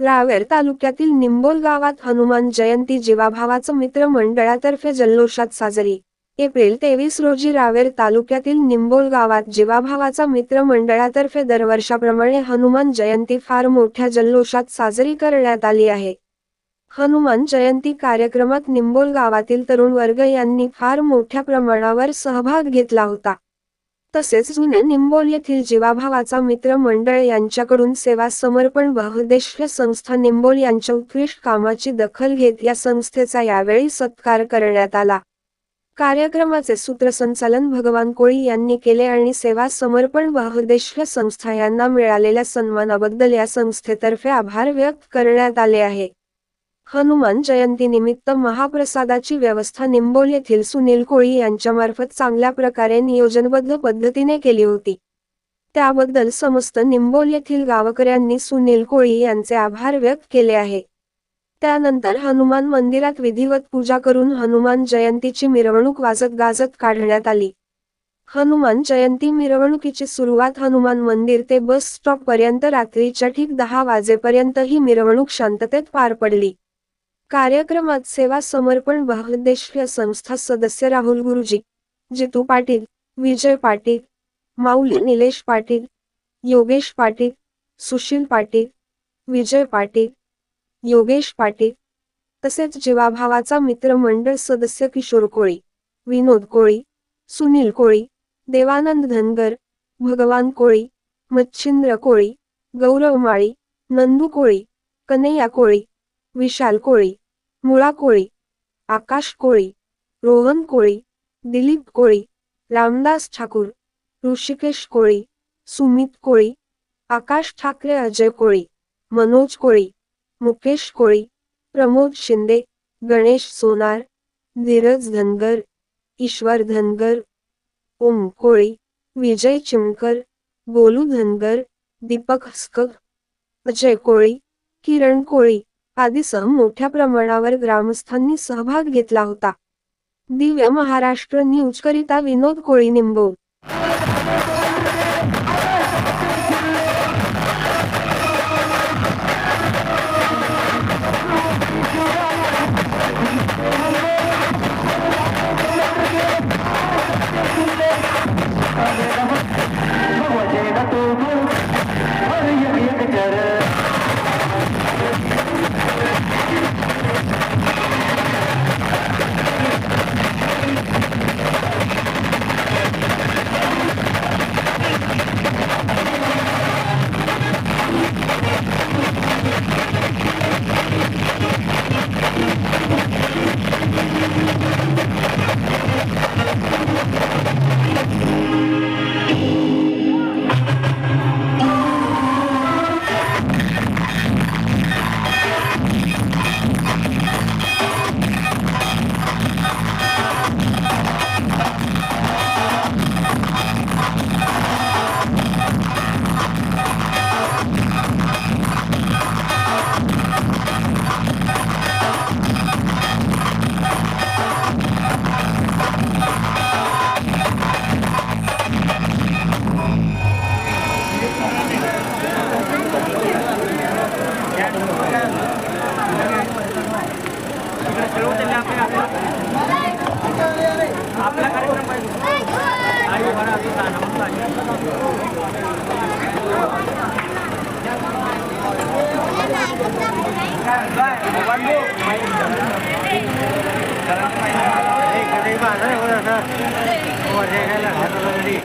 रावेर तालुक्यातील निंबोल गावात हनुमान जयंती जीवाभावाचं मित्र मंडळातर्फे जल्लोषात साजरी. एप्रिल तेवीस रोजी रावेर तालुक्यातील निंबोल गावात जीवाभावाचा मित्र मंडळातर्फे दरवर्षाप्रमाणे हनुमान जयंती फार मोठ्या जल्लोषात साजरी करण्यात आली आहे. हनुमान जयंती कार्यक्रमात निंबोल गावातील तरुण वर्ग यांनी फार मोठ्या प्रमाणावर सहभाग घेतला होता. तसेच जुने निंबोल येथील जीवाभावाचा मित्र मंडळ यांच्याकडून सेवा समर्पण बहुद्देशीय संस्था निंबोल यांच्या उत्कृष्ट कामाची दखल घेत या संस्थेचा यावेळी सत्कार करण्यात आला. कार्यक्रमाचे सूत्रसंचालन भगवान कोळी यांनी केले आणि सेवा समर्पण बहुद्देशीय संस्था यांना मिळालेल्या सन्मानाबद्दल या संस्थेतर्फे आभार व्यक्त करण्यात आले आहे. हनुमान जयंतीनिमित्त महाप्रसादाची व्यवस्था निंबोल येथील सुनील कोळी यांच्यामार्फत चांगल्या प्रकारे नियोजनबद्ध पद्धतीने केली होती. त्याबद्दल समस्त निंबोल येथील गावकऱ्यांनी सुनील कोळी यांचे आभार व्यक्त केले आहे. त्यानंतर हनुमान मंदिरात विधिवत पूजा करून हनुमान जयंतीची मिरवणूक वाजत गाजत काढण्यात आली. हनुमान जयंती मिरवणुकीची सुरुवात हनुमान मंदिर ते बस स्टॉप पर्यंत रात्रीच्या ठीक दहा वाजेपर्यंत ही मिरवणूक शांततेत पार पडली. कार्यक्रमात सेवा समर्पण बहुद्देशीय संस्था सदस्य राहुल गुरुजी जितू पाटील विजय पाटील माऊली निलेश पाटील योगेश पाटील सुशील पाटील विजय पाटील योगेश पाटील तसेच जीवाभावाचा मित्रमंडळ सदस्य किशोर कोळी विनोद कोळी सुनील कोळी देवानंद धनगर भगवान कोळी मच्छिंद्र कोळी गौरव माळी नंदू कोळी कन्हैया कोळी विशाल कोळी मुळा कोळी आकाश कोळी रोहन कोळी दिलीप कोळी रामदास ठाकूर ऋषिकेश कोळी सुमित कोळी आकाश ठाकरे अजय कोळी मनोज कोळी मुकेश कोळी प्रमोद शिंदे गणेश सोनार धीरज धनगर ईश्वर धनगर ओम कोळी विजय चिमकर गोलू धनगर दीपक हस्कर अजय कोळी किरण कोळी आदीसह मोठ्या प्रमाणावर ग्रामस्थांनी सहभाग घेतला होता. दिव्य महाराष्ट्र न्यूज करिता विनोद कोळी निंबोल Terima kasih.